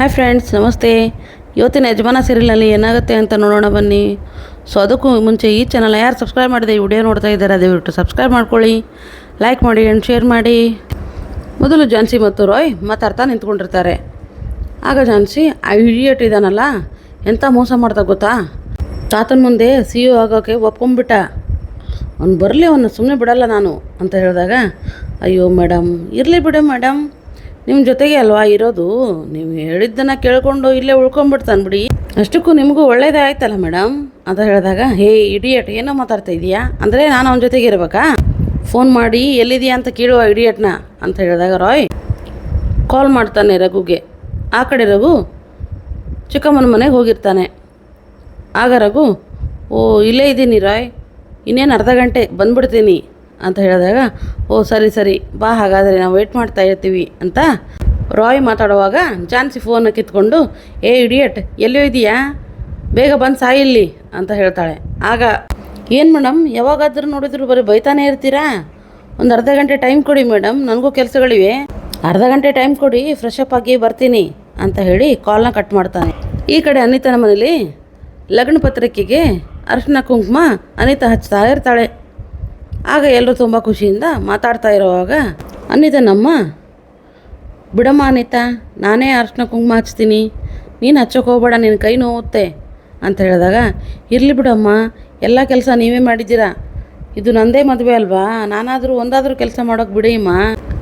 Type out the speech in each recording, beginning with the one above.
Hi friends ನಮಸ್ತೆ. ಇವತ್ತಿನ ಯಜಮಾನ ಸೀರಿಯಲ್ನಲ್ಲಿ ಏನಾಗುತ್ತೆ ಅಂತ ನೋಡೋಣ ಬನ್ನಿ. ಸೊ ಅದಕ್ಕೂ ಮುಂಚೆ ಈ ಚಾನಲ್ ಯಾರು ಸಬ್ಸ್ಕ್ರೈಬ್ ಮಾಡಿದೆ ಈ ವಿಡಿಯೋ ನೋಡ್ತಾ ಇದ್ದಾರೆ ದಯವಿಟ್ಟು ಸಬ್ಸ್ಕ್ರೈಬ್ ಮಾಡ್ಕೊಳ್ಳಿ. ಲೈಕ್ ಮಾಡಿ ಆ್ಯಂಡ್ ಶೇರ್ ಮಾಡಿ. ಮೊದಲು ಜಾನ್ಸಿ ಮತ್ತು ರಾಯ್ ಮಾತಾಡ್ತಾ ನಿಂತ್ಕೊಂಡಿರ್ತಾರೆ. ಆಗ ಜಾನ್ಸಿ ಆ ಇಡಿಯಟ್ ಇದ್ದಾನಲ್ಲ ಎಂಥ ಮೋಸ ಮಾಡ್ತಾ ಗೊತ್ತಾ? ತಾತನ ಮುಂದೆ ಸಿ ಯು ಆಗೋಕ್ಕೆ ಒಪ್ಕೊಂಬಿಟ್ಟ ಅವ್ನು ಬರಲಿ ಅವನ್ನ ಸುಮ್ಮನೆ ಬಿಡಲ್ಲ ನಾನು ಅಂತ ಹೇಳಿದಾಗ, ಅಯ್ಯೋ ಮೇಡಮ್ ಇರಲಿ ಬಿಡು ಮೇಡಮ್ ನಿಮ್ಮ ಜೊತೆಗೆ ಅಲ್ವಾ ಇರೋದು? ನೀವು ಹೇಳಿದ್ದನ್ನು ಕೇಳಿಕೊಂಡು ಇಲ್ಲೇ ಉಳ್ಕೊಂಡ್ಬಿಡ್ತಾನೆ ಬಿಡಿ. ಅಷ್ಟಕ್ಕೂ ನಿಮಗೂ ಒಳ್ಳೇದೇ ಆಯ್ತಲ್ಲ ಮೇಡಮ್ ಅಂತ ಹೇಳಿದಾಗ, ಹೇ, ಇಡಿಯಟ್, ಏನೋ ಮಾತಾಡ್ತಾ ಇದೀಯಾ? ಅಂದರೆ ನಾನು ಅವನ ಜೊತೆಗೆ ಇರಬೇಕಾ? ಫೋನ್ ಮಾಡಿ, ಎಲ್ಲಿದೆಯಾ ಅಂತ ಕೇಳುವ ಇಡಿಯಟ್ನ? ಅಂತ ಹೇಳಿದಾಗ, ರಾಯ್, ಕಾಲ್ ಮಾಡ್ತಾನೆ ರಘುಗೆ. ಆ ಕಡೆ ರಘು, ಚಿಕ್ಕಮ್ಮನ ಮನೆಗೆ ಹೋಗಿರ್ತಾನೆ. ಆಗ ರಘು, ಓ, ಇಲ್ಲೇ ಇದ್ದೀನಿ ರಾಯ್. ಇನ್ನೇನು ಅರ್ಧ ಗಂಟೆ ಬಂದ್ಬಿಡ್ತೀನಿ. ಅಂತ ಹೇಳಿದಾಗ, ಓ, ಸರಿ ಸರಿ, ಬಾ, ಹಾಗಾದರೆ ನಾವು ವೇಟ್ ಮಾಡ್ತಾ ಇರ್ತೀವಿ ಅಂತ ರಾಯ್ ಮಾತಾಡುವಾಗ ಜಾನ್ಸಿ ಫೋನ್ ಕಿತ್ಕೊಂಡು, ಏ ಇಡಿಯಟ್ ಎಲ್ಲಿಯೋ ಇದೆಯಾ? ಬೇಗ ಬಂದು ಸಾಯಿಲ್ಲಿ ಅಂತ ಹೇಳ್ತಾಳೆ. ಆಗ, ಏನು ಮೇಡಮ್ ಯಾವಾಗಾದರೂ ನೋಡಿದ್ರು ಬರೀ ಬೈತಾನೆ ಇರ್ತೀರಾ? ಒಂದು ಅರ್ಧ ಗಂಟೆ ಟೈಮ್ ಕೊಡಿ ಮೇಡಮ್ ನನಗೂ ಕೆಲಸಗಳಿವೆ. ಅರ್ಧ ಗಂಟೆ ಟೈಮ್ ಕೊಡಿ ಫ್ರೆಶ್ ಅಪ್ ಆಗಿ ಬರ್ತೀನಿ ಅಂತ ಹೇಳಿ ಕಾಲ್ನ ಕಟ್ ಮಾಡ್ತಾನೆ. ಈ ಕಡೆ ಅನಿತನ ಮನೇಲಿ ಲಗ್ನ ಪತ್ರಿಕೆಗೆ ಅರ್ಶನ ಕುಂಕುಮ ಅನಿತಾ ಹಚ್ತಾ ಇರ್ತಾಳೆ. ಆಗ ಎಲ್ಲರೂ ತುಂಬ ಖುಷಿಯಿಂದ ಮಾತಾಡ್ತಾ ಇರುವಾಗ ಅನಿತನಮ್ಮ ಬಿಡಮ್ಮ ಅನಿತಾ, ನಾನೇ ಅರ್ಶಿನ ಕುಂಕುಮ ಹಚ್ತೀನಿ. ನೀನು ಹಚ್ಚೋಕೆ ಹೋಗ್ಬೇಡ ನಿನ್ನ ಕೈ ನೋವುತ್ತೆ. ಅಂತ ಹೇಳಿದಾಗ, ಇರಲಿ ಬಿಡಮ್ಮ, ಎಲ್ಲ ಕೆಲಸ ನೀವೇ ಮಾಡಿದ್ದೀರಾ? ಇದು ನಂದೇ ಮದುವೆ ಅಲ್ವಾ? ನಾನಾದರೂ ಒಂದಾದರೂ ಕೆಲಸ ಮಾಡೋಕೆ ಬಿಡಿಯಮ್ಮ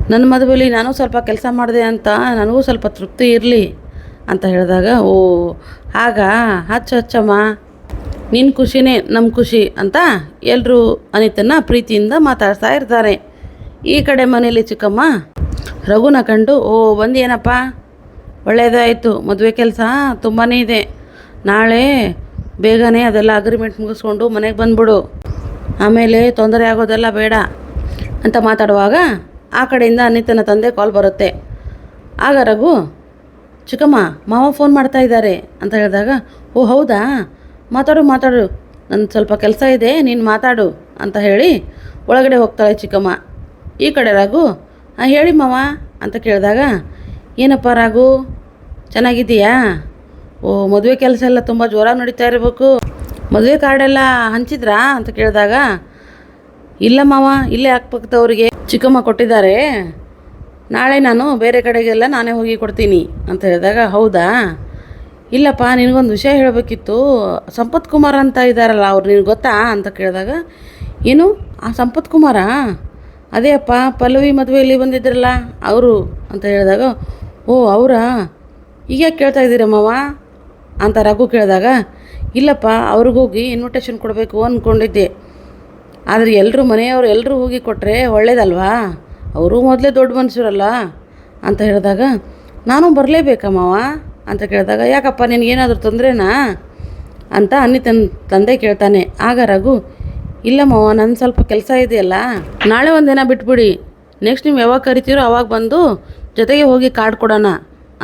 ನನ್ನ ಮದುವೆಲಿ ನಾನು ಸ್ವಲ್ಪ ಕೆಲಸ ಮಾಡಿದೆ ಅಂತ ನನಗೂ ಸ್ವಲ್ಪ ತೃಪ್ತಿ ಇರಲಿ. ಅಂತ ಹೇಳಿದಾಗ, ಓ ಆಗ ಹಚ್ಚ, ಹಚ್ಚಮ್ಮ. ನಿನ್ನ ಖುಷಿನೇ ನಮ್ಮ ಖುಷಿ ಅಂತ ಎಲ್ಲರೂ ಅನಿತನ್ನ ಪ್ರೀತಿಯಿಂದ ಮಾತಾಡ್ತಾ ಇರ್ತಾರೆ. ಈ ಕಡೆ ಮನೇಲಿ ಚಿಕ್ಕಮ್ಮ, ರಘುನ ಕಂಡು, ಓ ಬಂದೇನಪ್ಪ ಒಳ್ಳೆಯದಾಯಿತು ಮದುವೆ ಕೆಲಸ ತುಂಬಾ ಇದೆ. ನಾಳೆ ಬೇಗನೆ ಅದೆಲ್ಲ ಅಗ್ರಿಮೆಂಟ್ ಮುಗಿಸ್ಕೊಂಡು ಮನೆಗೆ ಬಂದ್ಬಿಡು. ಆಮೇಲೆ ತೊಂದರೆ ಆಗೋದೆಲ್ಲ ಬೇಡ ಅಂತ ಮಾತಾಡುವಾಗ ಆ ಕಡೆಯಿಂದ ಅನಿತನ ತಂದೆ ಕಾಲ್ ಬರುತ್ತೆ. ಆಗ ರಘು, ಚಿಕ್ಕಮ್ಮ, ಮಾವ ಫೋನ್ ಮಾಡ್ತಾ ಇದ್ದಾರೆ ಅಂತ ಹೇಳಿದಾಗ, ಓ, ಹೌದಾ? ಮಾತಾಡು ಮಾತಾಡು. ನನ್ನ ಸ್ವಲ್ಪ ಕೆಲಸ ಇದೆ, ನೀನು ಮಾತಾಡು ಅಂತ ಹೇಳಿ ಒಳಗಡೆ ಹೋಗ್ತಾಳೆ ಚಿಕ್ಕಮ್ಮ. ಈ ಕಡೆ ರಾಗು ಹಾಂ ಹೇಳಿ ಮಾವ ಅಂತ ಕೇಳಿದಾಗ, ಏನಪ್ಪ ರಾಗು ಚೆನ್ನಾಗಿದ್ದೀಯಾ? ಓ, ಮದುವೆ ಕೆಲಸ ಎಲ್ಲ ತುಂಬ ಜೋರಾಗಿ ನಡೀತಾ ಇರಬೇಕು. ಮದುವೆ ಕಾರ್ಡೆಲ್ಲ ಹಂಚಿದ್ರಾ ಅಂತ ಕೇಳಿದಾಗ, ಇಲ್ಲ ಮಾವ, ಇಲ್ಲೇ ಅವರಿಗೆ ಚಿಕ್ಕಮ್ಮ ಕೊಟ್ಟಿದ್ದಾರೆ. ನಾಳೆ ನಾನು ಬೇರೆ ಕಡೆಗೆಲ್ಲ ನಾನೇ ಹೋಗಿ ಕೊಡ್ತೀನಿ ಅಂತ ಹೇಳಿದಾಗ, ಹೌದಾ? ಇಲ್ಲಪ್ಪ, ನಿನಗೊಂದು ವಿಷಯ ಹೇಳಬೇಕಿತ್ತು. ಸಂಪತ್ ಕುಮಾರ್ ಅಂತ ಇದ್ದಾರಲ್ಲ ಅವ್ರು ನಿನಗೆ ಗೊತ್ತಾ ಅಂತ ಕೇಳಿದಾಗ, ಏನು? ಆ ಸಂಪತ್ ಕುಮಾರ? ಅದೇ ಅಪ್ಪ ಪಲ್ಲವಿ ಮದುವೆಯಲ್ಲಿ ಬಂದಿದ್ರಲ್ಲ, ಅವರು ಅಂತ ಹೇಳಿದಾಗ, ಓ, ಅವರಾ? ಈಗ ಕೇಳ್ತಾ ಇದ್ದೀರ ಮಾವ? ಅಂತ ರಘು ಕೇಳಿದಾಗ, ಇಲ್ಲಪ್ಪ ಅವ್ರಿಗೋಗಿ ಇನ್ವಿಟೇಷನ್ ಕೊಡಬೇಕು ಅಂದ್ಕೊಂಡಿದ್ದೆ ಆದರೆ ಎಲ್ಲರೂ ಮನೆಯವರು ಎಲ್ಲರೂ ಹೋಗಿ ಕೊಟ್ಟರೆ ಒಳ್ಳೇದಲ್ವಾ? ಅವರು ಮೊದಲೇ ದೊಡ್ಡ ಮನುಷ್ಯರಲ್ಲ ಅಂತ ಹೇಳಿದಾಗ, ನಾನು ಬರಲೇಬೇಕಾ ಮಾವ? ಅಂತ ಕೇಳಿದಾಗ, ಯಾಕಪ್ಪ, ನಿನಗೇನಾದರೂ ತೊಂದರೆನಾ? ಅಂತ ಅನ್ನಿ ತನ್ ತಂದೆ ಕೇಳ್ತಾನೆ. ಆಗ ರಘು, ಇಲ್ಲ ಮಾವ ನನ್ನ ಸ್ವಲ್ಪ ಕೆಲಸ ಇದೆಯಲ್ಲ, ನಾಳೆ ಒಂದೇನ ಬಿಟ್ಬಿಡಿ. ನೆಕ್ಸ್ಟ್ ನೀವು ಯಾವಾಗ ಕರಿತೀರೋ ಅವಾಗ ಬಂದು ಜೊತೆಗೆ ಹೋಗಿ ಕಾರ್ಡ್ ಕೊಡೋಣ,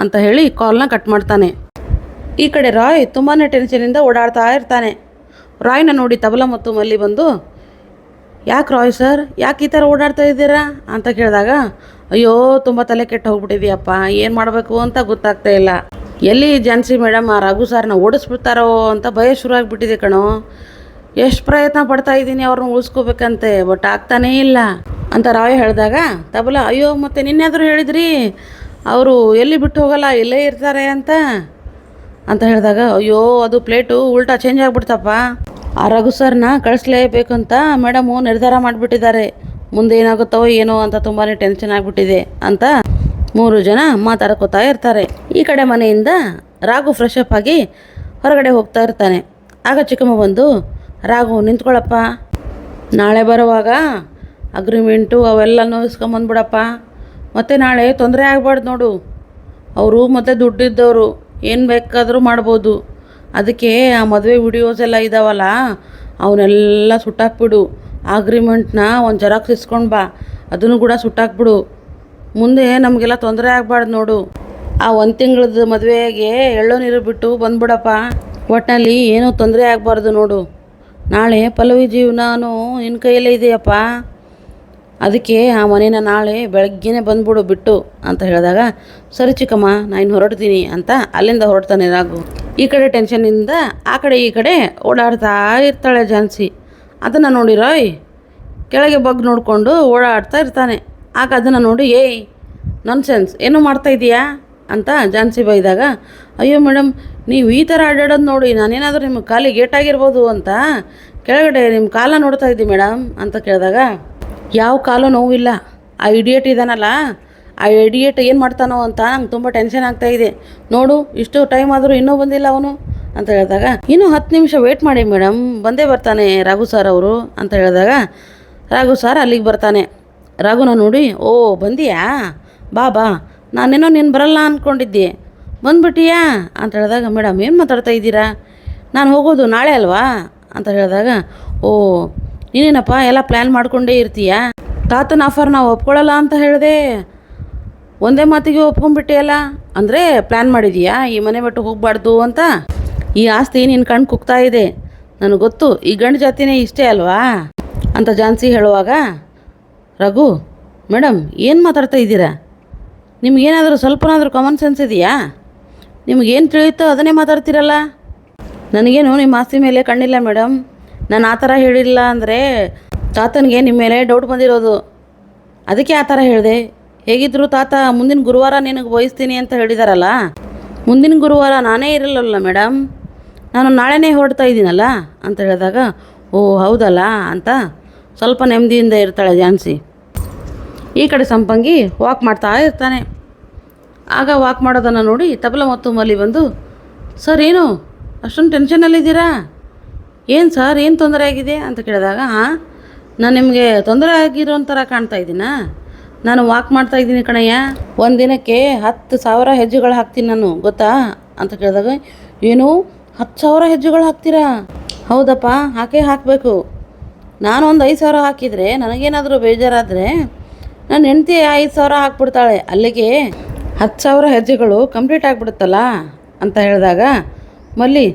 ಅಂತ ಹೇಳಿ ಕಾಲ್ನ ಕಟ್ ಮಾಡ್ತಾನೆ. ಈ ಕಡೆ ರಾಯ್ ತುಂಬಾ ಟೆನ್ಷನಿಂದ ಓಡಾಡ್ತಾ ಇರ್ತಾನೆ. ರಾಯ್ನ ನೋಡಿ ತಬಲ ಮತ್ತು ಮಲ್ಲಿ ಬಂದು, ಯಾಕೆ ರಾಯ್ ಸರ್, ಯಾಕೆ ಈ ಥರ ಓಡಾಡ್ತಾ ಇದ್ದೀರಾ? ಅಂತ ಕೇಳಿದಾಗ, ಅಯ್ಯೋ, ತುಂಬ ತಲೆ ಕೆಟ್ಟು ಹೋಗ್ಬಿಟ್ಟಿದೆಯಪ್ಪ, ಏನು ಮಾಡಬೇಕು ಅಂತ ಗೊತ್ತಾಗ್ತಾ ಇಲ್ಲ. ಎಲ್ಲಿ ಜಾನ್ಸಿ ಮೇಡಮ್, ಆ ರಘು ಸಾರನ್ನ ಓಡಿಸ್ಬಿಡ್ತಾರೋ ಅಂತ ಭಯ ಶುರು ಆಗಿಬಿಟ್ಟಿದೆ ಕಣೋ. ಎಷ್ಟು ಪ್ರಯತ್ನ ಪಡ್ತಾ ಇದ್ದೀನಿ ಅವ್ರನ್ನ ಉಳಿಸ್ಕೋಬೇಕಂತೆ, ಬಟ್ ಆಗ್ತಾನೇ ಇಲ್ಲ. ಅಂತ ರಾವೇ ಹೇಳಿದಾಗ, ತಬಲ, ಅಯ್ಯೋ, ಮತ್ತೆ ನಿನ್ನೆದ್ರು ಹೇಳಿದ್ರಿ? ಅವರು ಎಲ್ಲಿ ಬಿಟ್ಟು ಹೋಗಲ್ಲ ಇಲ್ಲೇ ಇರ್ತಾರೆ ಅಂತ. ಅಂತ ಹೇಳಿದಾಗ, ಅಯ್ಯೋ, ಅದು ಪ್ಲೇಟು ಉಲ್ಟಾ ಚೇಂಜ್ ಆಗ್ಬಿಡ್ತಪ್ಪ. ಆ ರಘು ಸರ್ನ ಕಳಿಸ್ಲೇಬೇಕು ಅಂತ ಮೇಡಮು ನಿರ್ಧಾರ ಮಾಡಿಬಿಟ್ಟಿದ್ದಾರೆ. ಮುಂದೆ ಏನಾಗುತ್ತೋ ಏನೋ ಅಂತ ತುಂಬಾ ಟೆನ್ಷನ್ ಆಗಿಬಿಟ್ಟಿದೆ ಅಂತ ಮೂರು ಜನ ಮಾತಾಡ್ಕೋತಾ ಇರ್ತಾರೆ. ಈ ಕಡೆ ಮನೆಯಿಂದ ರಾಘು ಫ್ರೆಶ್ ಅಪ್ ಆಗಿ ಹೊರಗಡೆ ಹೋಗ್ತಾ ಇರ್ತಾನೆ. ಆಗ ಚಿಕ್ಕಮ್ಮ ಬಂದು, ರಾಘು ನಿಂತ್ಕೊಳ್ಳಪ್ಪ ನಾಳೆ ಬರುವಾಗ ಅಗ್ರಿಮೆಂಟು ಅವೆಲ್ಲನೂ ಇಸ್ಕೊಂಬಂದ್ಬಿಡಪ್ಪ ಮತ್ತು ನಾಳೆ ತೊಂದರೆ ಆಗಬಾರ್ದು ನೋಡು. ಅವರು ಮತ್ತು ದುಡ್ಡಿದ್ದವರು. ಏನು ಬೇಕಾದರೂ ಮಾಡ್ಬೋದು. ಅದಕ್ಕೆ ಆ ಮದುವೆ ವಿಡಿಯೋಸ್ ಎಲ್ಲ ಇದ್ದಾವಲ್ಲ ಅವನ್ನೆಲ್ಲ ಸುಟ್ಟಾಕ್ಬಿಡು. ಅಗ್ರಿಮೆಂಟ್ನ ಒಂದು ಜೆರಾಕ್ಸ್ ಇಸ್ಕೊಂಡು ಬಾ. ಅದನ್ನು ಕೂಡ ಸುಟ್ಟಾಕ್ಬಿಡು. ಮುಂದೆ ನಮಗೆಲ್ಲ ತೊಂದರೆ ಆಗಬಾರ್ದು ನೋಡು. ಆ ಒಂದು ತಿಂಗಳದ ಮದುವೆಗೆ ಎಳ್ಳು ನೀರು ಬಿಟ್ಟು ಬಂದ್ಬಿಡಪ್ಪ. ಒಟ್ಟಿನಲ್ಲಿ ಏನೂ ತೊಂದರೆ ಆಗಬಾರ್ದು ನೋಡು. ನಾಳೆ ಪಲ್ಲವಿ ಜೀವನನೂ ನಿನ್ನ ಕೈಯಲ್ಲೇ ಇದೆಯಪ್ಪ. ಅದಕ್ಕೆ ಆ ಮನೇನ ನಾಳೆ ಬೆಳಗ್ಗೆನೇ ಬಂದ್ಬಿಡು ಬಿಟ್ಟು ಅಂತ ಹೇಳಿದಾಗ, ಸರಿ ಚಿಕ್ಕಮ್ಮ, ನಾನು ಹೊರಡ್ತೀನಿ ಅಂತ ಅಲ್ಲಿಂದ ಹೊರಡ್ತಾನೆ ರಾಘು. ಈ ಕಡೆ ಟೆನ್ಷನ್ನಿಂದ ಆ ಕಡೆ ಈ ಕಡೆ ಓಡಾಡ್ತಾ ಇರ್ತಾಳೆ ಝಾನ್ಸಿ. ಅದನ್ನು ನೋಡಿ ರಾಯ್ ಕೆಳಗೆ ಬಗ್ ನೋಡಿಕೊಂಡು ಓಡಾಡ್ತಾ ಇರ್ತಾನೆ. ಆಗ ಅದನ್ನು ನೋಡಿ, ಏಯ್ ಸೆನ್ಸ್ ಏನೋ ಮಾಡ್ತಾ ಇದೀಯಾ? ಅಂತ ಜಾನ್ಸಿ ಬೈದಾಗ, ಅಯ್ಯೋ ಮೇಡಮ್ ನೀವು ಈ ಥರ ಅಡ್ಡಾಡೋದು ನೋಡಿ, ನಾನೇನಾದರೂ ನಿಮ್ಮ ಕಾಲಿಗೆ ಏಟಾಗಿರ್ಬೋದು ಅಂತ ಕೆಳಗಡೆ ನಿಮ್ಮ ಕಾಲ ನೋಡ್ತಾ ಇದ್ದೀನಿ ಮೇಡಮ್ ಅಂತ ಕೇಳಿದಾಗ, ಯಾವ ಕಾಲು ನೋವಿಲ್ಲ. ಆ ಇಡಿಯೇಟ್ ಇದ್ದಾನಲ್ಲ ಆ ಇಡಿಯೇಟ್ ಏನು ಮಾಡ್ತಾನೋ ಅಂತ ನಂಗೆ ತುಂಬ ಟೆನ್ಷನ್ ಆಗ್ತಾ ಇದೆ. ನೋಡು, ಇಷ್ಟು ಟೈಮ್ ಆದರೂ ಇನ್ನೂ ಬಂದಿಲ್ಲ ಅವನು ಅಂತ ಹೇಳಿದಾಗ, ಇನ್ನೂ ಹತ್ತು ನಿಮಿಷ ವೇಟ್ ಮಾಡಿ ಮೇಡಮ್ ಬಂದೇ ಬರ್ತಾನೆ ರಾಘು ಸರ್ ಅವರು ಅಂತ ಹೇಳಿದಾಗ, ರಾಘು ಸರ್ ಅಲ್ಲಿಗೆ ಬರ್ತಾನೆ. ರಾಘುನ ನೋಡಿ, ಓ, ಬಂದಿಯಾ? ಬಾ ಬಾ. ನಾನೇನೋ ನೀನು ಬರಲ್ಲ ಅಂದ್ಕೊಂಡಿದ್ದೆ ಬಂದ್ಬಿಟ್ಟಿಯಾ? ಅಂತ ಹೇಳಿದಾಗ, ಮೇಡಮ್, ಏನು ಮಾತಾಡ್ತಾ ಇದ್ದೀರಾ? ನಾನು ಹೋಗೋದು ನಾಳೆ ಅಲ್ವಾ? ಅಂತ ಹೇಳಿದಾಗ, ಓ, ನೀನೇನಪ್ಪ, ಎಲ್ಲ ಪ್ಲ್ಯಾನ್ ಮಾಡಿಕೊಂಡೇ ಇರ್ತೀಯಾ? ತಾತನ ಆಫರ್ ನಾವು ಒಪ್ಕೊಳ್ಳಲ್ಲ ಅಂತ ಹೇಳಿದೆ. ಒಂದೇ ಮಾತಿಗೆ ಒಪ್ಕೊಂಡ್ಬಿಟ್ಟಿಯಲ್ಲ? ಅಂದರೆ ಪ್ಲ್ಯಾನ್ ಮಾಡಿದೀಯಾ? ಈ ಮನೆ ಬಿಟ್ಟು ಹೋಗಬಾರ್ದು ಅಂತ? ಈ ಆಸ್ತಿ ನಿನ್ನ ಕಣ್ಣು ಕುಗ್ತಾ ಇದೆ. ನನಗೆ ಗೊತ್ತು, ಈ ಗಂಡು ಜಾತಿನೇ ಇಷ್ಟೇ ಅಲ್ವಾ? ಅಂತ ಜಾನ್ಸಿ ಹೇಳುವಾಗ ರಘು ಮೇಡಮ್ ಏನು ಮಾತಾಡ್ತಾ ಇದ್ದೀರಾ? ನಿಮಗೇನಾದರೂ ಸ್ವಲ್ಪನಾದರೂ ಕಾಮನ್ ಸೆನ್ಸ್ ಇದೆಯಾ? ನಿಮಗೇನು ತಿಳಿಯುತ್ತೋ ಅದನ್ನೇ ಮಾತಾಡ್ತೀರಲ್ಲ? ನನಗೇನು ನಿಮ್ಮ ಆಸ್ತಿ ಮೇಲೆ ಕಣ್ಣಿಲ್ಲ ಮೇಡಮ್ ನಾನು ಆ ಥರ ಹೇಳಿಲ್ಲ ಅಂದರೆ ತಾತನಿಗೆ ನಿಮ್ಮ ಮೇಲೆ ಡೌಟ್ ಬಂದಿರೋದು. ಅದಕ್ಕೆ ಆ ಥರ ಹೇಳಿದೆ. ಹೇಗಿದ್ದರೂ ತಾತ, ಮುಂದಿನ ಗುರುವಾರ ನಿನಗೆ ವಹಿಸ್ತೀನಿ ಅಂತ ಹೇಳಿದಾರಲ್ಲ? ಮುಂದಿನ ಗುರುವಾರ ನಾನೇ ಇರಲಿಲ್ಲಲ್ಲ ಮೇಡಮ್ ನಾನು ನಾಳೆನೇ ಹೊರಡ್ತಾ ಇದ್ದೀನಲ್ಲ? ಅಂತ ಹೇಳಿದಾಗ, ಓ, ಹೌದಲ್ಲ ಅಂತ ಸ್ವಲ್ಪ ನೆಮ್ಮದಿಯಿಂದ ಇರ್ತಾಳೆ ಝಾನ್ಸಿ ಈ ಕಡೆ ಸಂಪಂಗಿ ವಾಕ್ ಮಾಡ್ತಾ ಇರ್ತಾನೆ. ಆಗ ವಾಕ್ ಮಾಡೋದನ್ನು ನೋಡಿ ತಬಲ ಮತ್ತು ಮಲ್ಲಿ ಬಂದು, ಸರ್, ಏನು? ಅಷ್ಟೊಂದು ಟೆನ್ಷನಲ್ಲಿದ್ದೀರಾ ಏನು ಸರ್, ಏನು ತೊಂದರೆ ಆಗಿದೆ? ಅಂತ ಕೇಳಿದಾಗ ಹಾಂ ನಾನು ನಿಮಗೆ ತೊಂದರೆ ಆಗಿರೋ ಥರ ಕಾಣ್ತಾ ಇದ್ದೀನಾ? ನಾನು ವಾಕ್ ಮಾಡ್ತಾ ಇದ್ದೀನಿ ಕಣಯ್ಯ. ಒಂದು ದಿನಕ್ಕೆ ಹತ್ತು ಸಾವಿರ ಹೆಜ್ಜೆಗಳು ಹಾಕ್ತೀನಿ ನಾನು, ಗೊತ್ತಾ? ಅಂತ ಕೇಳಿದಾಗ, ಏನು? ಹತ್ತು ಸಾವಿರ ಹೆಜ್ಜೆಗಳು ಹಾಕ್ತೀರಾ? ಹೌದಪ್ಪ, ಹಾಕೇ ಹಾಕಬೇಕು. ನಾನು ಒಂದು ಐದು ಸಾವಿರ ಹಾಕಿದರೆ ನನಗೇನಾದರೂ ಬೇಜಾರಾದರೆ ನನ್ನ ಹೆಂಡತಿ ಐದು ಸಾವಿರ ಹಾಕ್ಬಿಡ್ತಾಳೆ. ಅಲ್ಲಿಗೆ ಹತ್ತು ಸಾವಿರ ಹೆಜ್ಜೆಗಳು ಕಂಪ್ಲೀಟ್ ಆಗಿಬಿಡುತ್ತಲ್ಲ ಅಂತ ಹೇಳಿದಾಗ, ಮಲ್ಲಿ,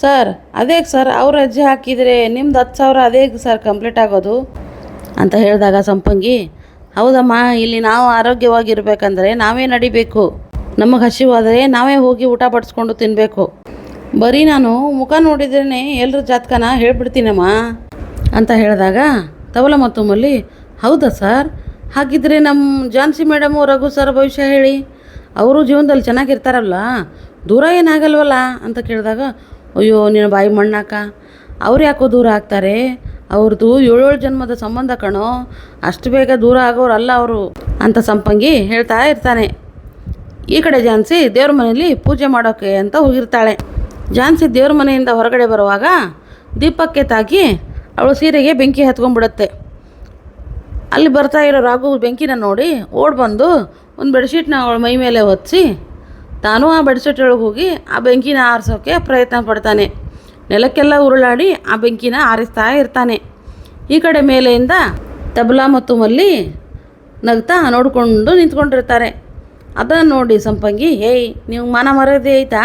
ಸರ್, ಅದೇ ಸರ್, ಅವ್ರ ಹೆಜ್ಜೆ ಹಾಕಿದರೆ ನಿಮ್ದು ಹತ್ತು ಸಾವಿರ ಅದೇ ಸರ್ ಕಂಪ್ಲೀಟ್ ಆಗೋದು? ಅಂತ ಹೇಳಿದಾಗ ಸಂಪಂಗಿ, ಹೌದಮ್ಮ, ಇಲ್ಲಿ ನಾವು ಆರೋಗ್ಯವಾಗಿರಬೇಕಂದ್ರೆ ನಾವೇ ನಡಿಬೇಕು. ನಮಗೆ ಹಸಿವಾದರೆ ನಾವೇ ಹೋಗಿ ಊಟ ಬಡಿಸ್ಕೊಂಡು ತಿನ್ನಬೇಕು ಬರೀ ನಾನು ಮುಖ ನೋಡಿದ್ರೇ ಎಲ್ಲರ ಜಾತಕನ ಹೇಳ್ಬಿಡ್ತೀನಮ್ಮ. ಅಂತ ಹೇಳಿದಾಗ, ತಬಲ ಮತ್ತು ಮಲ್ಲಿ, ಹೌದಾ ಸರ್? ಹಾಗಿದ್ರೆ ನಮ್ಮ ಜಾನ್ಸಿ ಮೇಡಮು ರಘು ಸರ್ ಭವಿಷ್ಯ ಹೇಳಿ, ಅವರು ಜೀವನದಲ್ಲಿ ಚೆನ್ನಾಗಿರ್ತಾರಲ್ಲ, ದೂರ ಏನಾಗಲ್ವಲ್ಲ ಅಂತ ಕೇಳಿದಾಗ, ಅಯ್ಯೋ, ನಿನ್ನ ಬಾಯಿ ಮಣ್ಣಾಕ. ಅವ್ರು ಯಾಕೋ ದೂರ ಆಗ್ತಾರೆ? ಅವ್ರದ್ದು ಏಳೇಳು ಜನ್ಮದ ಸಂಬಂಧ ಕಣೋ, ಅಷ್ಟು ಬೇಗ ದೂರ ಆಗೋರಲ್ಲ ಅವರು ಅಂತ ಸಂಪಂಗಿ ಹೇಳ್ತಾ ಇರ್ತಾನೆ. ಈ ಕಡೆ ಜಾನ್ಸಿ ದೇವ್ರ ಮನೆಯಲ್ಲಿ ಪೂಜೆ ಮಾಡೋಕ್ಕೆ ಅಂತ ಹೋಗಿರ್ತಾಳೆ. ಜಾನ್ಸಿ ದೇವ್ರ ಮನೆಯಿಂದ ಹೊರಗಡೆ ಬರುವಾಗ ದೀಪಕ್ಕೆ ತಾಗಿ ಅವಳು ಸೀರೆಗೆ ಬೆಂಕಿ ಹತ್ಕೊಂಡ್ಬಿಡುತ್ತೆ. ಅಲ್ಲಿ ಬರ್ತಾ ಇರೋ ರಾಘು ಬೆಂಕಿನ ನೋಡಿ ಓಡ್ ಬಂದು ಒಂದು ಬೆಡ್ಶೀಟ್ನ ಅವಳ ಮೈ ಮೇಲೆ ಹೊತ್ತಿಸಿ ತಾನೂ ಆ ಬೆಡ್ಶೀಟ್ ಒಳಗೆ ಹೋಗಿ ಆ ಬೆಂಕಿನ ಆರಿಸೋಕ್ಕೆ ಪ್ರಯತ್ನ ಪಡ್ತಾನೆ. ನೆಲಕ್ಕೆಲ್ಲ ಉರುಳಾಡಿ ಆ ಬೆಂಕಿನ ಆರಿಸ್ತಾ ಇರ್ತಾನೆ. ಈ ಕಡೆ ಮೇಲೆಯಿಂದ ತಬಲಾ ಮತ್ತು ಮಲ್ಲಿ ನಗ್ತಾ ನೋಡಿಕೊಂಡು ನಿಂತ್ಕೊಂಡಿರ್ತಾರೆ. ಅದನ್ನು ನೋಡಿ ಸಂಪಂಗಿ, ಏಯ್, ನೀವು ಮಾನ ಮರ್ಯಾದೆ ಐತಾ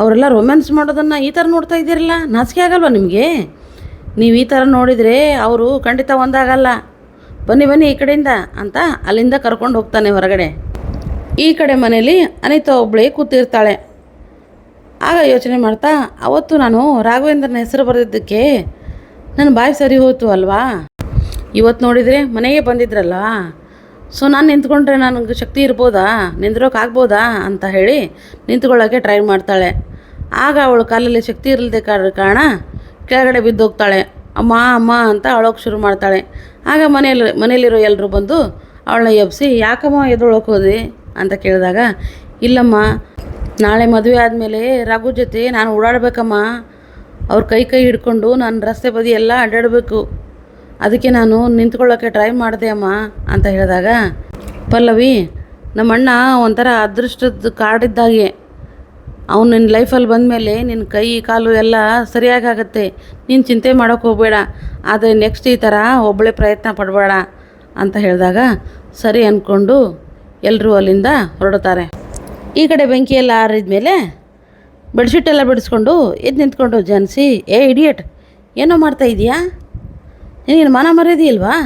ಅವರೆಲ್ಲ ರೊಮ್ಯಾನ್ಸ್ ಮಾಡೋದನ್ನು ಈ ಥರ ನೋಡ್ತಾ ಇದ್ದೀರಲ್ಲ, ನಾಚಿಕೆ ಆಗಲ್ವಾ ನಿಮಗೆ? ನೀವು ಈ ಥರ ನೋಡಿದರೆ ಅವರು ಖಂಡಿತ ಒಂದಾಗಲ್ಲ. ಬನ್ನಿ ಬನ್ನಿ ಈ ಕಡೆಯಿಂದ ಅಂತ ಅಲ್ಲಿಂದ ಕರ್ಕೊಂಡು ಹೋಗ್ತಾನೆ ಹೊರಗಡೆ. ಈ ಕಡೆ ಮನೇಲಿ ಅನಿತಾ ಒಬ್ಬಳೇ ಕೂತಿರ್ತಾಳೆ. ಆಗ ಯೋಚನೆ ಮಾಡ್ತಾ, ಅವತ್ತು ನಾನು ರಾಘವೇಂದ್ರನ ಹೆಸರು ಬರೆದಿದ್ದಕ್ಕೆ ನನ್ನ ಬಾಯಿ ಸರಿ ಹೋಯ್ತು ಅಲ್ವಾ? ಇವತ್ತು ನೋಡಿದರೆ ಮನೆಗೆ ಬಂದಿದ್ರಲ್ಲ. ಸೊ ನಾನು ನಿಂತ್ಕೊಂಡ್ರೆ ನನಗೆ ಶಕ್ತಿ ಇರ್ಬೋದಾ? ನಿಂದ್ರೋಕೆ ಆಗ್ಬೋದಾ? ಅಂತ ಹೇಳಿ ನಿಂತ್ಕೊಳ್ಳೋಕ್ಕೆ ಟ್ರೈ ಮಾಡ್ತಾಳೆ. ಆಗ ಅವಳು ಕಾಲಲ್ಲಿ ಶಕ್ತಿ ಇರಲ್ದೆ ಕಾರಣ ಕೆಳಗಡೆ ಬಿದ್ದೋಗ್ತಾಳೆ. ಅಮ್ಮ ಅಮ್ಮ ಅಂತ ಅಳೋಕೆ ಶುರು ಮಾಡ್ತಾಳೆ. ಆಗ ಮನೆಯಲ್ಲಿ ಮನೇಲಿರೋ ಎಲ್ಲರೂ ಬಂದು ಅವಳನ್ನ ಎಬ್ಸಿ, ಯಾಕಮ್ಮ ಎದ್ದೊಳಕ್ಕೆ ಹೋದೆ? ಅಂತ ಕೇಳಿದಾಗ, ಇಲ್ಲಮ್ಮ, ನಾಳೆ ಮದುವೆ ಆದಮೇಲೆ ರಘು ಜೊತೆ ನಾನು ಓಡಾಡಬೇಕಮ್ಮ. ಅವ್ರ ಕೈ ಕೈ ಹಿಡ್ಕೊಂಡು ನಾನು ರಸ್ತೆ ಬದಿ ಎಲ್ಲ ಅಡ್ಡಾಡಬೇಕು. ಅದಕ್ಕೆ ನಾನು ನಿಂತ್ಕೊಳ್ಳೋಕ್ಕೆ ಟ್ರೈ ಮಾಡಿದೆ ಅಮ್ಮ, ಅಂತ ಹೇಳಿದಾಗ, ಪಲ್ಲವಿ, ನಮ್ಮಣ್ಣ ಒಂಥರ ಅದೃಷ್ಟದ ಕಾರ್ಡ್ ಇದ್ದಾಗೆ ಅವ್ನು ನಿನ್ನ ಲೈಫಲ್ಲಿ ಬಂದಮೇಲೆ ನಿನ್ನ ಕೈ, ಕಾಲು ಎಲ್ಲ ಸರಿಯಾಗತ್ತೆ ನೀನು ಚಿಂತೆ ಮಾಡೋಕೆ ಹೋಗಬೇಡ. ಆದರೆ ನೆಕ್ಸ್ಟ್ ಈ ಥರ ಒಬ್ಬಳೇ ಪ್ರಯತ್ನ ಪಡಬೇಡ ಅಂತ ಹೇಳಿದಾಗ ಸರಿ ಅಂದ್ಕೊಂಡು ಎಲ್ಲರೂ ಅಲ್ಲಿಂದ ಹೊರಡುತ್ತಾರೆ ಈ ಕಡೆ ಬೆಂಕಿ ಎಲ್ಲ ಆರಿದ್ಮೇಲೆ ಬೆಡ್ಶೀಟ್ ಎಲ್ಲ ಬಿಡಿಸ್ಕೊಂಡು ಎದ್ದು ನಿಂತ್ಕೊಂಡು ಜನಿಸಿ, ಏ ಇಡಿಯಟ್ ಏನೋ ಮಾಡ್ತಾ ಇದೆಯಾ? ನಿನಗೇನು ಮನ ಮರ್ಯಾದಿಲ್ವಾ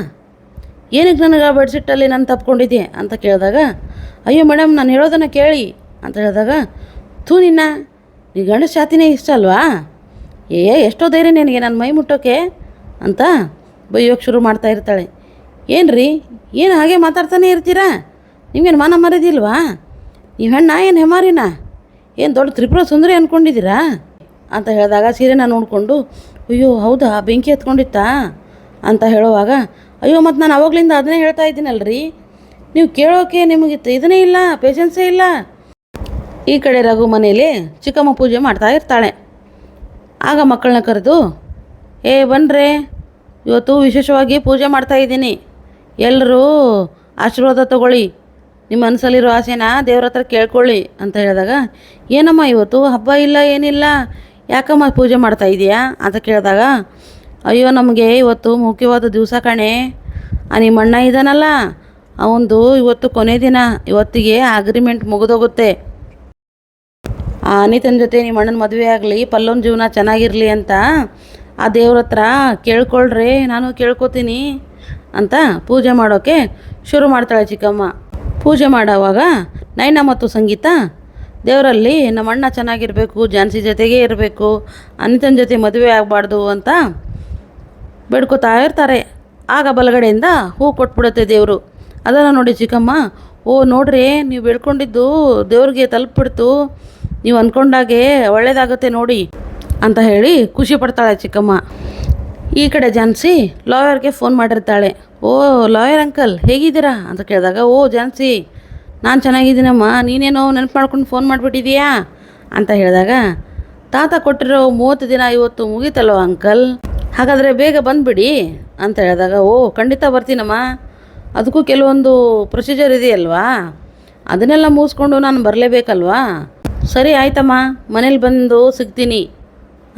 ಏನಕ್ಕೆ ನನಗೆ ಆ ಬೆಡ್ಶೀಟಲ್ಲಿ ನಾನು ತಪ್ಕೊಂಡಿದ್ದೆ ಅಂತ ಕೇಳಿದಾಗ, ಅಯ್ಯೋ ಮೇಡಮ್ ನಾನು ಹೇಳೋದನ್ನು ಕೇಳಿ. ಅಂತ ಹೇಳಿದಾಗ ಥೂ ನಿನ್ನ ನೀ ಗಂಡಸ ಜಾತಿನೇ ಇಷ್ಟ ಅಲ್ವಾ? ಏ, ಎಷ್ಟೋ ಧೈರ್ಯ ನಿನಗೆ, ನನ್ನ ಮೈ ಮುಟ್ಟೋಕೆ ಅಂತ ಬೈಯೋಕೆ ಶುರು ಮಾಡ್ತಾ ಇರ್ತಾಳೆ. ಏನು ರೀ ಏನು ಹಾಗೆ ಮಾತಾಡ್ತಾನೆ ಇರ್ತೀರಾ? ನಿಮ್ಗೇನು ಮಾನ ಮರದಿಲ್ವಾ ನೀವು ಹೆಣ್ಣ, ಏನು ಹೆಮಾರಿನ? ಏನು ದೊಡ್ಡ ತ್ರಿಪುರ ಸುಂದರಿ ಅಂದ್ಕೊಂಡಿದ್ದೀರಾ ಅಂತ ಹೇಳಿದಾಗ ಸೀರೆನ ನೋಡಿಕೊಂಡು, ಅಯ್ಯೋ, ಹೌದಾ, ಬೆಂಕಿ ಎತ್ಕೊಂಡಿತ್ತಾ? ಅಂತ ಹೇಳುವಾಗ, ಅಯ್ಯೋ ಮತ್ತು ನಾನು ಅವಾಗಲಿಂದ ಅದನ್ನೇ ಹೇಳ್ತಾ ಇದ್ದೀನಲ್ರಿ. ನೀವು ಕೇಳೋಕೆ ನಿಮಗೆ ಇದನ್ನೇ ಇಲ್ಲ ಪೇಷನ್ಸೇ ಇಲ್ಲ. ಈ ಕಡೆ ರಘು ಮನೆಯಲ್ಲಿ ಚಿಕ್ಕಮ್ಮ ಪೂಜೆ ಮಾಡ್ತಾ ಇರ್ತಾಳೆ. ಆಗ ಮಕ್ಕಳನ್ನ ಕರೆದು, ಏ, ಬನ್ರೆ, ಇವತ್ತು ವಿಶೇಷವಾಗಿ ಪೂಜೆ ಮಾಡ್ತಾ ಇದ್ದೀನಿ. ಎಲ್ಲರೂ ಆಶೀರ್ವಾದ ತಗೊಳ್ಳಿ. ನಿಮ್ಮ ಮನಸ್ಸಲ್ಲಿರೋ ಆಸೆನ ದೇವ್ರ ಹತ್ರ ಕೇಳ್ಕೊಳ್ಳಿ, ಅಂತ ಹೇಳಿದಾಗ, ಏನಮ್ಮ ಇವತ್ತು ಹಬ್ಬ ಇಲ್ಲ, ಏನಿಲ್ಲ? ಯಾಕಮ್ಮ ಪೂಜೆ ಮಾಡ್ತಾ ಇದೀಯಾ? ಅಂತ ಕೇಳಿದಾಗ, ಅಯ್ಯೋ, ನಮಗೆ ಇವತ್ತು ಮುಖ್ಯವಾದ ದಿವಸ ಕಣೆ. ಆ ನಿಮ್ಮ ಅಣ್ಣ ಇದ್ದಾನಲ್ಲ ಅವಂದು ಇವತ್ತು ಕೊನೆ ದಿನ. ಇವತ್ತಿಗೆ ಅಗ್ರಿಮೆಂಟ್ ಮುಗಿದೋಗುತ್ತೆ. ಅನಿತನ ಜೊತೆ ನಿಮ್ಮ ಅಣ್ಣನ ಮದುವೆ ಆಗಲಿ ಪಲ್ಲವನ ಜೀವನ ಚೆನ್ನಾಗಿರಲಿ ಅಂತ ಆ ದೇವ್ರ ಹತ್ರ ಕೇಳ್ಕೊಳ್ರಿ, ನಾನು ಕೇಳ್ಕೊತೀನಿ ಅಂತ ಪೂಜೆ ಮಾಡೋಕ್ಕೆ ಶುರು ಮಾಡ್ತಾಳೆ ಚಿಕ್ಕಮ್ಮ. ಪೂಜೆ ಮಾಡೋವಾಗ ನೈನ ಮತ್ತು ಸಂಗೀತ, ದೇವರಲ್ಲಿ ನಮ್ಮ ಅಣ್ಣ ಚೆನ್ನಾಗಿರಬೇಕು, ಜಾನ್ಸಿ ಜೊತೆಗೇ ಇರಬೇಕು, ಅನಿತನ ಜೊತೆ ಮದುವೆ ಆಗಬಾರ್ದು ಅಂತ ಬೇಡ್ಕೋತಾ ಇರ್ತಾರೆ. ಆಗ ಬಲಗಡೆಯಿಂದ ಹೂ ಕೊಟ್ಬಿಡುತ್ತೆ ದೇವರು. ಅದನ್ನು ನೋಡಿ ಚಿಕ್ಕಮ್ಮ, ಓ ನೋಡ್ರಿ, ನೀವು ಬೇಡ್ಕೊಂಡಿದ್ದು ದೇವ್ರಿಗೆ ತಲುಪಿಬಿಡ್ತು ನೀವು ಅಂದ್ಕೊಂಡಾಗೆ ಒಳ್ಳೇದಾಗುತ್ತೆ ನೋಡಿ ಅಂತ ಹೇಳಿ ಖುಷಿ ಪಡ್ತಾಳೆ ಚಿಕ್ಕಮ್ಮ. ಈ ಕಡೆ ಜಾನ್ಸಿ ಲಾಯರ್ಗೆ ಫೋನ್ ಮಾಡಿರ್ತಾಳೆ. ಓ, ಲಾಯರ್ ಅಂಕಲ್, ಹೇಗಿದ್ದೀರಾ? ಅಂತ ಕೇಳಿದಾಗ, ಓ ಜಾನ್ಸಿ ನಾನು ಚೆನ್ನಾಗಿದ್ದೀನಮ್ಮ, ನೀನೇನೋ ನೆನಪು ಮಾಡ್ಕೊಂಡು ಫೋನ್ ಮಾಡಿಬಿಟ್ಟಿದೀಯಾ? ಅಂತ ಹೇಳಿದಾಗ, ತಾತ ಕೊಟ್ಟಿರೋ ಮೂವತ್ತು ದಿನ ಇವತ್ತು ಮುಗೀತಲ್ವ ಅಂಕಲ್? ಹಾಗಾದರೆ ಬೇಗ ಬಂದುಬಿಡಿ ಅಂತ ಹೇಳಿದಾಗ, ಓ, ಖಂಡಿತ ಬರ್ತೀನಮ್ಮ. ಅದಕ್ಕೂ ಕೆಲವೊಂದು ಪ್ರೊಸೀಜರ್ ಇದೆಯಲ್ವಾ? ಅದನ್ನೆಲ್ಲ ಮುಗಿಸ್ಕೊಂಡು ನಾನು ಬರಲೇಬೇಕಲ್ವಾ? ಸರಿ ಆಯ್ತಮ್ಮ, ಮನೇಲಿ ಬಂದು ಸಿಗ್ತೀನಿ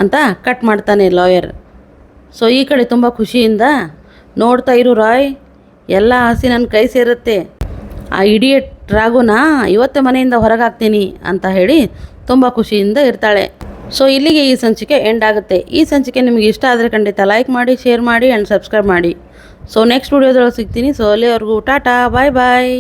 ಅಂತ ಕಟ್ ಮಾಡ್ತಾನೆ ಲಾಯರ್ ಸೊ ಈ ಕಡೆ ತುಂಬ ಖುಷಿಯಿಂದ ನೋಡ್ತಾ ಇರು ರಾಯ್, ಎಲ್ಲ ಆಸೆ ನನ್ನ ಕೈ ಸೇರುತ್ತೆ. ಆ ಇಡಿಯಟ್ ರಾಗುನ ಇವತ್ತೇ ಮನೆಯಿಂದ ಹೊರಗಾಗ್ತೀನಿ ಅಂತ ಹೇಳಿ ತುಂಬ ಖುಷಿಯಿಂದ ಇರ್ತಾಳೆ. ಸೊ ಇಲ್ಲಿಗೆ ಈ ಸಂಚಿಕೆ ಎಂಡ್ ಆಗುತ್ತೆ. ಈ ಸಂಚಿಕೆ ನಿಮಗೆ ಇಷ್ಟ ಆದರೆ ಖಂಡಿತ ಲೈಕ್ ಮಾಡಿ ಶೇರ್ ಮಾಡಿ ಆ್ಯಂಡ್ ಸಬ್ಸ್ಕ್ರೈಬ್ ಮಾಡಿ. ಸೊ ನೆಕ್ಸ್ಟ್ ವಿಡಿಯೋದೊಳಗೆ ಸಿಗ್ತೀನಿ. ಸೊ ಅಲ್ಲಿವರೆಗೂ ಟಾಟಾ ಬಾಯ್ ಬಾಯ್